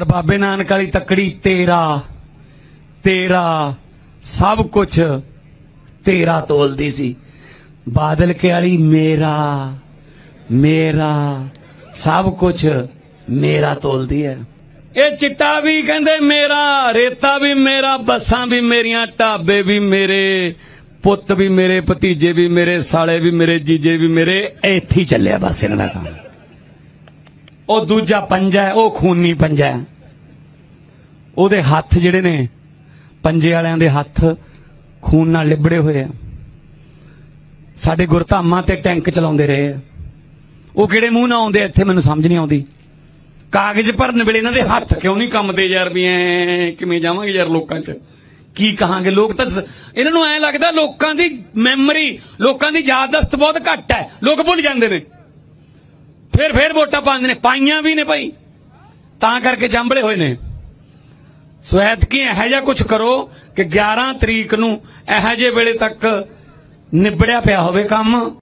ਪਰ ਬਾਬੇ ਨਾਨਕ ਵਾਲੀ ਤਕੜੀ ਤੇਰਾ ਤੇਰਾ, ਸਭ ਕੁਝ ਤੇਰਾ ਤੋਲਦੀ ਸੀ। ਬਾਦਲ ਕੇ ਵਾਲੀ ਮੇਰਾ ਮੇਰਾ, ਸਭ ਕੁਝ ਮੇਰਾ ਤੋਲਦੀ ਹੈ ਇਹ ਚਿੱਟਾ ਵੀ ਕਹਿੰਦੇ ਮੇਰਾ, ਰੇਤਾ ਵੀ ਮੇਰਾ, ਬੱਸਾਂ ਵੀ ਮੇਰੀਆਂ, ਢਾਬੇ ਵੀ ਮੇਰੇ, ਪੁੱਤ ਵੀ ਮੇਰੇ, ਭਤੀਜੇ ਵੀ ਮੇਰੇ, ਸਾਲੇ ਵੀ ਮੇਰੇ, ਜੀਜੇ ਵੀ ਮੇਰੇ, ਇੱਥੇ ਚੱਲਿਆ ਬਸ ਇਹਨਾਂ ਦਾ ਕੰਮ। ਉਹ ਦੂਜਾ ਪੰਜਾ ਹੈ, ਉਹ ਖੂਨੀ ਪੰਜਾ ਹੈ। ਉਹਦੇ ਹੱਥ ਜਿਹੜੇ ਨੇ, ਪੰਜੇ ਵਾਲਿਆਂ ਦੇ ਹੱਥ ਖੂਨ ਨਾਲ ਲਿਬੜੇ ਹੋਏ ਆ। ਸਾਡੇ ਗੁਰਧਾਮਾਂ ਤੇ ਟੈਂਕ ਚਲਾਉਂਦੇ ਰਹੇ ਆ। ਉਹ ਕਿਹੜੇ ਮੂੰਹ ਨਾਲ ਆਉਂਦੇ ਇੱਥੇ ਮੈਨੂੰ ਸਮਝ ਨਹੀਂ ਆਉਂਦੀ। ਕਾਗਜ਼ ਭਰਨ ਵੇਲੇ ਇਹਨਾਂ ਦੇ ਹੱਥ ਕਿਉਂ ਨਹੀਂ ਕੰਮਦੇ ਯਾਰ ਵੀ ਐ ਕਿਵੇਂ ਜਾਵਾਂਗੇ ਯਾਰ ਲੋਕਾਂ 'ਚ? ਕੀ ਕਹਾਂਗੇ? ਲੋਕ ਤਾਂ ਇਹਨਾਂ ਨੂੰ ਐ ਲੱਗਦਾ ਲੋਕਾਂ ਦੀ ਮੈਮਰੀ ਲੋਕਾਂ ਦੀ ਯਾਦਦਾਸ਼ਤ ਬਹੁਤ ਘੱਟ ਹੈ। ਲੋਕ ਭੁੱਲ ਜਾਂਦੇ ਨੇ। ਫਿਰ ਫਿਰ ਵੋਟਾਂ ਪਾਉਂਦੇ ਨੇ। ਪਾਈਆਂ ਵੀ ਨੇ ਭਾਈ। ਤਾਂ ਕਰਕੇ ਜੰਬਲੇ ਹੋਏ ਨੇ। ਸੋ ਐਤਕੀ ਇਹੋ ਜਿਹਾ ਕੁਝ ਕਰੋ ਕਿ 11 ਤਰੀਕ ਨੂੰ ਇਹੋ ਜਿਹੇ ਵੇਲੇ ਤੱਕ ਨਿਬੜਿਆ ਪਿਆ ਹੋਵੇ ਕੰਮ।